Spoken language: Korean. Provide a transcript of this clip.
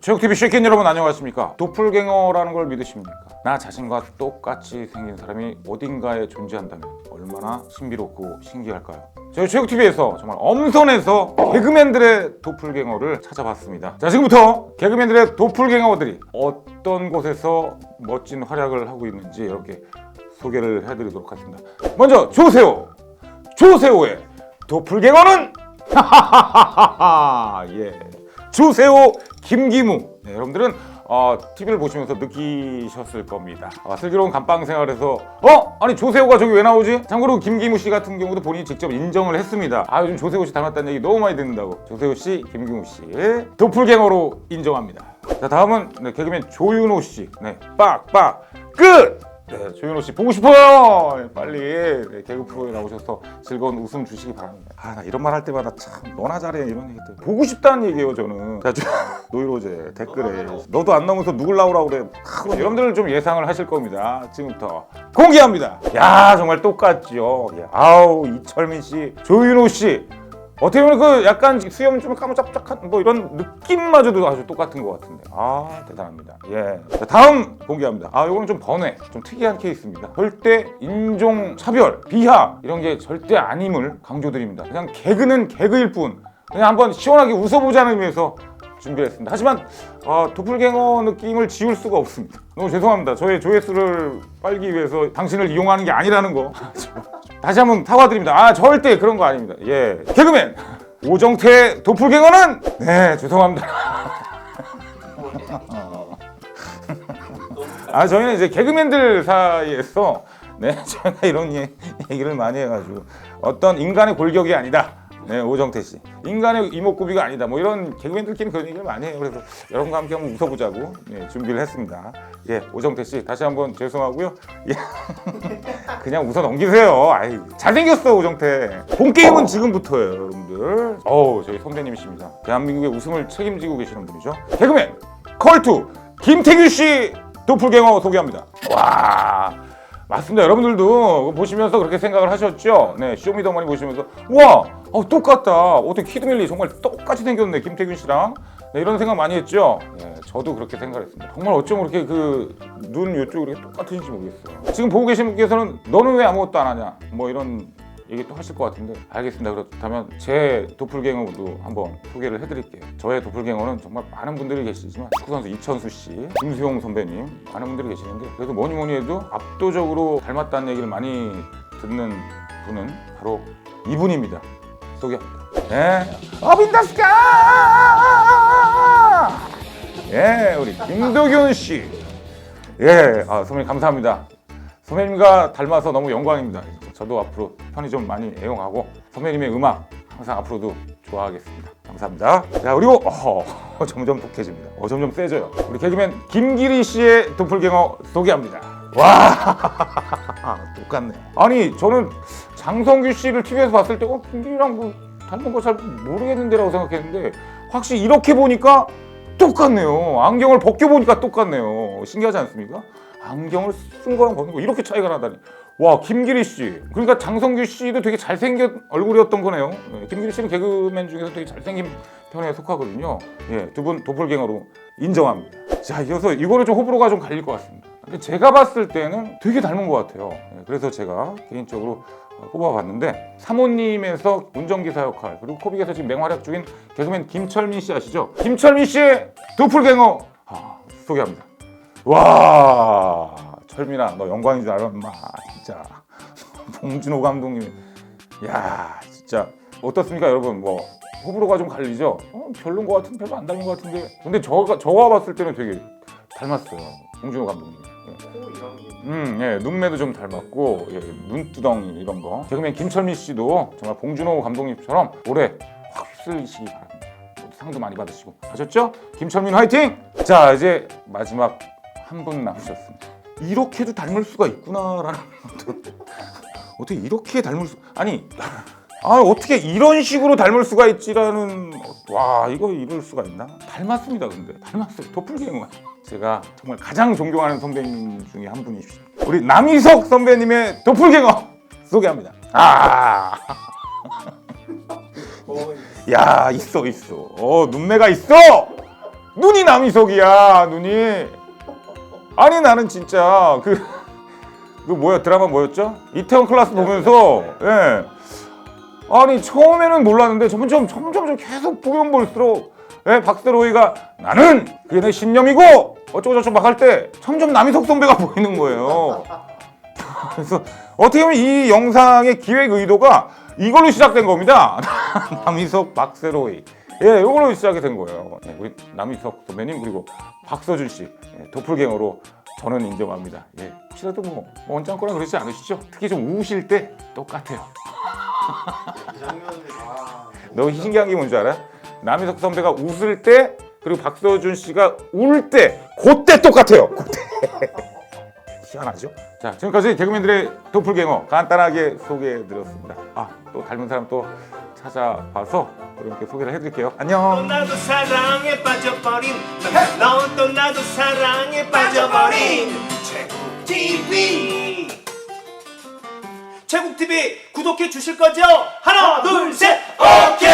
체육TV 쉐킨 여러분 안녕하십니까? 도플갱어라는 걸 믿으십니까? 나 자신과 똑같이 생긴 사람이 어딘가에 존재한다면 얼마나 신비롭고 신기할까요? 저희 체육TV에서 정말 엄선해서 개그맨들의 도플갱어를 찾아봤습니다. 자 지금부터 개그맨들의 도플갱어들이 어떤 곳에서 멋진 활약을 하고 있는지 이렇게 소개를 해드리도록 하겠습니다. 먼저 조세호! 조세호의 도플갱어는! 예. 주세호 김기무. 네, 여러분들은 어, TV를 보시면서 느끼셨을 겁니다. 아, 슬기로운 감방 생활에서 어? 아니 조세호가 저기 왜 나오지? 참고로 김기무 씨 같은 경우도 본인이 직접 인정을 했습니다. 아 요즘 조세호 씨 닮았다는 얘기 너무 많이 듣는다고. 조세호 씨, 김기무 씨 도플갱어로 인정합니다. 자 다음은 네, 개그맨 조윤호 씨. 네, 빡빡 끝. 네, 조윤호 씨 보고 싶어요. 네, 빨리 네, 개그 프로에 나오셔서 즐거운 웃음 주시기 바랍니다. 아, 나 이런 말 할 때마다 참 너나 잘해 이런 얘기 들 보고 싶다는 얘기예요, 저는. 자, 저, 노이로제 댓글에 너도 안 나오면서 누굴 나오라고 그래. 하고 여러분들 좀 예상을 하실 겁니다. 지금부터 공개합니다. 야, 정말 똑같죠. 예. 아우 이철민 씨, 조윤호 씨. 어떻게 보면 그 약간 수염 좀 까무잡잡한 뭐 이런 느낌마저도 아주 똑같은 것 같은데. 아 대단합니다. 예. 자, 다음 공개합니다. 아 요거는 좀 번외 좀 특이한 케이스입니다. 절대 인종 차별 비하 이런 게 절대 아님을 강조드립니다. 그냥 개그는 개그일 뿐. 그냥 한번 시원하게 웃어보자는 의미에서 준비했습니다. 하지만 아, 도플갱어 느낌을 지울 수가 없습니다. 너무 죄송합니다. 저의 조회수를 빨기 위해서 당신을 이용하는 게 아니라는 거 다시 한번 사과드립니다. 아 절대 그런 거 아닙니다. 예, 개그맨 오정태 도플갱어는 네 죄송합니다. 아 저희는 이제 개그맨들 사이에서 네 저희가 이런 얘- 얘기를 많이 해가지고 어떤 인간의 골격이 아니다. 네 오정태 씨 인간의 이목구비가 아니다. 뭐 이런 개그맨들끼리 그런 얘기를 많이 해요. 그래서 여러분과 함께 한번 웃어보자고 예, 준비를 했습니다. 예 오정태 씨 다시 한번 죄송하고요. 예. 그냥 웃어 넘기세요. 아이 잘생겼어 오정태. 본 게임은 지금부터예요, 여러분들. 어우 저희 선배님이십니다. 대한민국의 웃음을 책임지고 계시는 분이죠. 개그맨 컬투 김태규 씨 도플갱어 소개합니다. 와. 맞습니다. 여러분들도 보시면서 그렇게 생각을 하셨죠? 네, 쇼미더머니 보시면서 와, 어, 똑같다. 어떻게 키드밀리 정말 똑같이 생겼네, 김태균 씨랑. 네, 이런 생각 많이 했죠? 네, 저도 그렇게 생각을 했습니다. 정말 어쩜 그렇게 그 눈 이쪽이 똑같은지 모르겠어요. 지금 보고 계신 분께서는 너는 왜 아무것도 안 하냐? 뭐 이런 얘기 또 하실 것 같은데 알겠습니다. 그렇다면 제 도플갱어도 한번 소개를 해드릴게요. 저의 도플갱어는 정말 많은 분들이 계시지만 축구 선수 이천수 씨, 김수용 선배님 많은 분들이 계시는데 그래도 뭐니 뭐니 해도 압도적으로 닮았다는 얘기를 많이 듣는 분은 바로 이분입니다. 소개합니다. 네, 어빈다스카! 예, 우리 김도균 씨. 예, 아, 선배님 감사합니다. 선배님과 닮아서 너무 영광입니다. 저도 앞으로 편의점 많이 애용하고 선배님의 음악 항상 앞으로도 좋아하겠습니다. 감사합니다. 자 그리고 어, 점점 독해집니다. 어, 점점 세져요. 우리 개그맨 김기리 씨의 도플갱어 소개합니다. 와 똑같네. 아니 저는 장성규 씨를 TV에서 봤을 때 어, 김기리랑 뭐 닮은 거 잘 모르겠는데라고 생각했는데 확실히 이렇게 보니까 똑같네요. 안경을 벗겨 보니까 똑같네요. 신기하지 않습니까? 안경을 쓴 거랑 벗는 거 이렇게 차이가 나다니. 와 김기리 씨. 그러니까 장성규 씨도 되게 잘생긴 얼굴이었던 거네요. 예, 김기리 씨는 개그맨 중에서 되게 잘생긴 편에 속하거든요. 예, 두 분 도플갱어로 인정합니다. 자, 이어서 이거는 좀 호불호가 좀 갈릴 것 같습니다. 근데 제가 봤을 때는 되게 닮은 것 같아요. 예, 그래서 제가 개인적으로 어, 뽑아봤는데 사모님에서 운전기사 역할 그리고 코빅에서 지금 맹활약 중인 개그맨 김철민 씨 아시죠? 김철민 씨의 도플갱어 아, 소개합니다. 와 철민아 너 영광인 줄 알아 인마 진짜 봉준호 감독님 야 진짜 어떻습니까 여러분 뭐 호불호가 좀 갈리죠? 어, 별론 것 같은 별로 안 닮은 것 같은데 근데 저가 저와 봤을 때는 되게 닮았어요 봉준호 감독님 예. 음, 예, 눈매도 좀 닮았고 예, 눈두덩이 이런 거. 개그맨 김철민 씨도 정말 봉준호 감독님처럼 올해 확 휩쓸리시기 바랍니다. 상도 많이 받으시고 아셨죠? 김철민 화이팅! 자 이제 마지막 한 분 남으셨습니다. 이렇게도 닮을 수가 있구나라는 어떻게 이렇게 닮을 수 아니 아 어떻게 이런 식으로 닮을 수가 있지라는 와 이거 이럴 수가 있나? 닮았습니다 근데. 닮았어요. 도플갱어 제가 정말 가장 존경하는 선배님 중에 한 분이십니다. 우리 남희석 선배님의 도플갱어 소개합니다. 아 야 있어 있어. 어 눈매가 있어! 눈이 남이석이야 눈이 아니 나는 진짜 그, 그 뭐야 드라마 뭐였죠? 이태원 클라스 보면서 예 아니 처음에는 몰랐는데 점점 점점 계속 보면 볼수록 예, 박세로이가 나는 그게 내 신념이고 어쩌고 저쩌고 막 할 때 점점 남희석 선배가 보이는 거예요. 그래서 어떻게 보면 이 영상의 기획 의도가 이걸로 시작된 겁니다. 남희석, 박세로이. 예, 이걸로 시작이 된 거예요. 예, 우리 남희석 선배님 그리고 박서준 씨 예, 도플갱어로 저는 인정합니다. 예, 혹시라도 뭐 원짱거나 그러지 않으시죠? 특히 좀 우실 때 똑같아요. 그 장면이 아너 신기한 게 뭔지 알아? 남희석 선배가 웃을 때 그리고 박서준 씨가 울 때 그때 똑같아요. 그때. 희한하죠? 자 지금까지 개그맨들의 도플갱어 간단하게 소개해드렸습니다. 아 또 닮은 사람 또 찾아봐서 이렇게 소개를 해드릴게요. 안녕. 나도 사랑에 빠져버린 넌또 나도 사랑에 빠져버린 최국 TV 최국 TV 구독해 주실 거죠? 하나 둘 셋 오케이